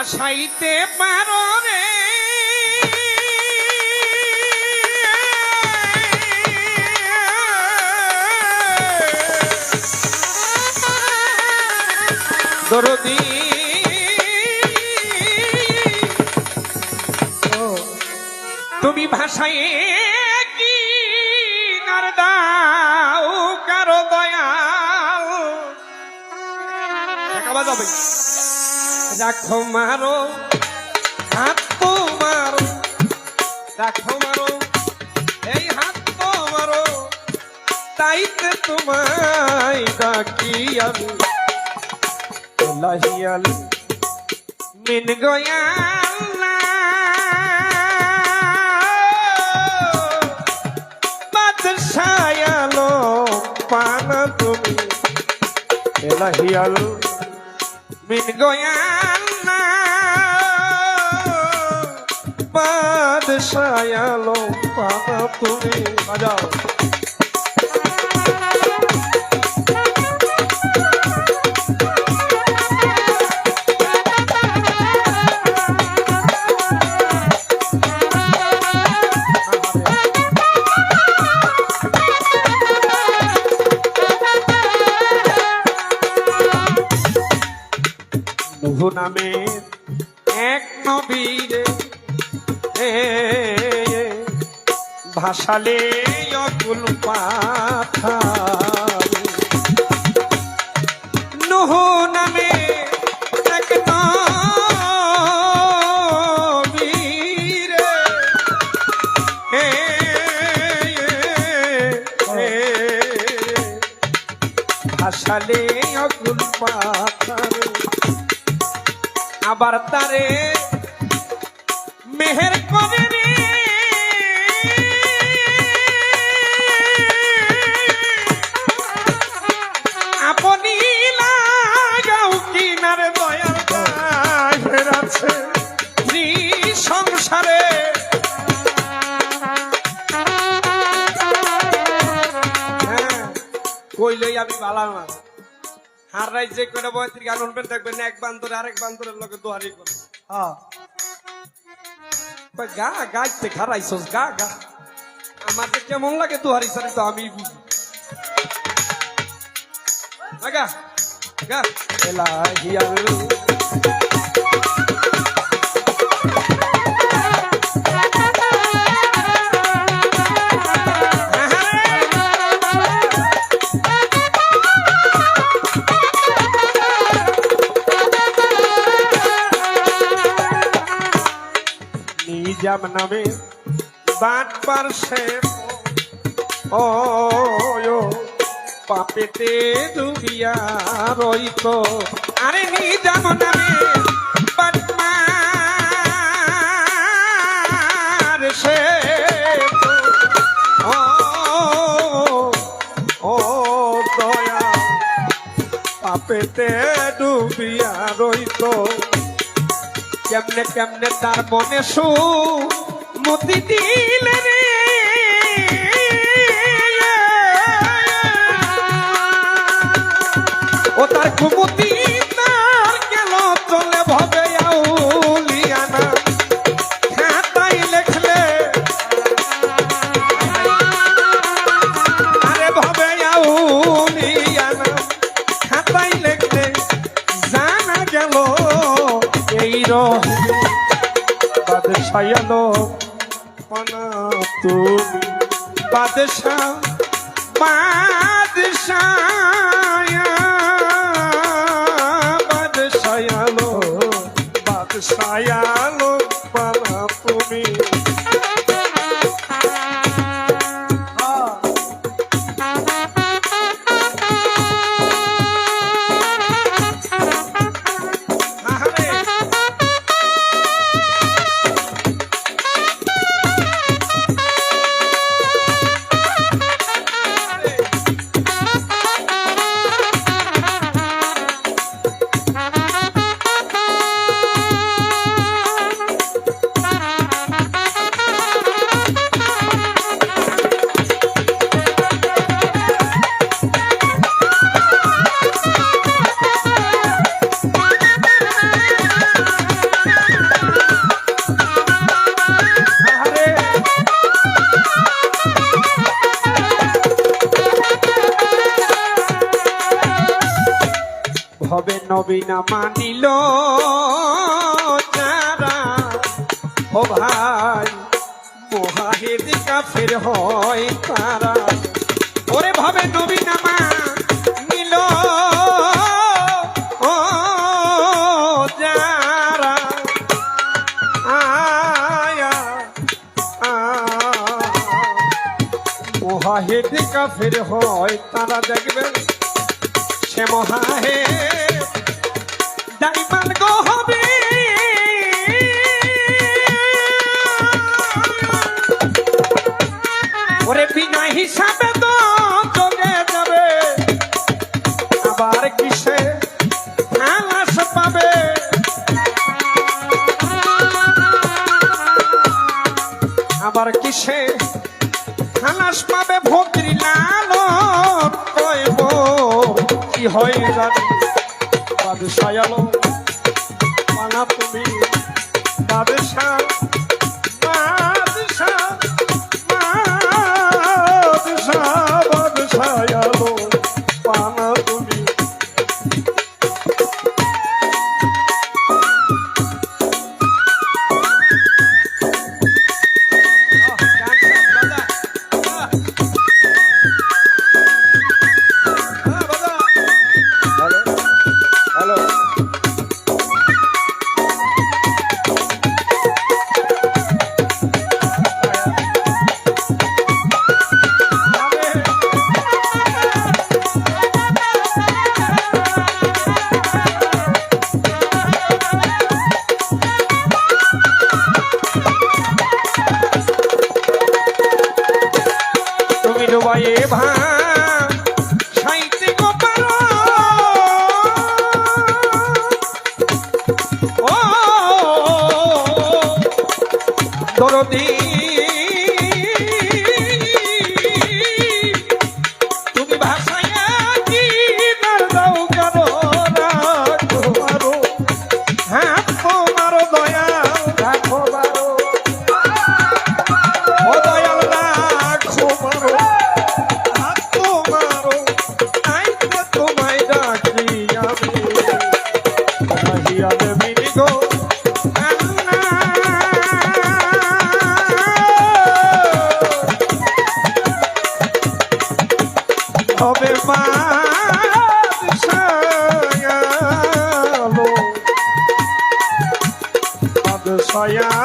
ভাসাইতে পারো রে। দরদি। তুমি ভাষায় কি নার দাও কারও দয়াল? বাজাবে রাখো মারো, হাত তো মারো, রাখো মারো, এই হাত তো মারো, তাইতে তোমায় ডাকি আমি। লাহিয়াল মিন গয়াল পানা তুমি। লাহিয়াল গয়াল বাদশায়ালো পানা তুমি বাজাও। নামে এক নবীরে ভাসালে অকুল পাথা নুহু নামে এক নবীরে ভাসালে অকুল পাথারে আবার তারে মেহের করে আপনি লাগাও কিনারে দয়ার গায়ের আছে সংসারে হ্যাঁ, কইলেই আমি বালা না হার রাইজে কয়টা বয়ত্রী গান শুনবেন দেখবেন এক বান্দরে আরেক বান্দরের লোকে দোয়ারি করে। হ্যাঁ। গা গাইতে খারাইছস গা গা। আমার যে কেমন লাগে দোয়ারি সারি তো আমি বুঝি। গা গা। এলাহিয়াল নিজাম নামে বাটবার সে ও পাপেতে ডুবিয়া রইত। আরে নিজাম নামে বাটবার সে পাপেতে ডুবিয়া রইত। কেমনে কেমনে তার মনে সু মতি দিল রে? ও তার কুমতি বাদশায়ালো পানা তুমি। বাদশাহ বাদশায়া বাদশায়ালো বাদশায়ালো তুমি। নবীনা মানিল ও ভাই, মহাহেদ কাফের হয় তারা। ওরে ভাবে নবীনা মানিল ও যারা। আয়া মহাহেদ কাফের হয় তারা, দেখবেন? সে মহাহে দাইমান গো হবে ওরে বিনা হিসাবে তো চলে যাবে। আবার কিসে আলাস পাবে? আবার কিসে খালাস পাবে লালন কইব কি হয় জানি বাদশাহ মানা তুমি বাদশাহ দরদি বাদশায়ালো বাদশায়ালো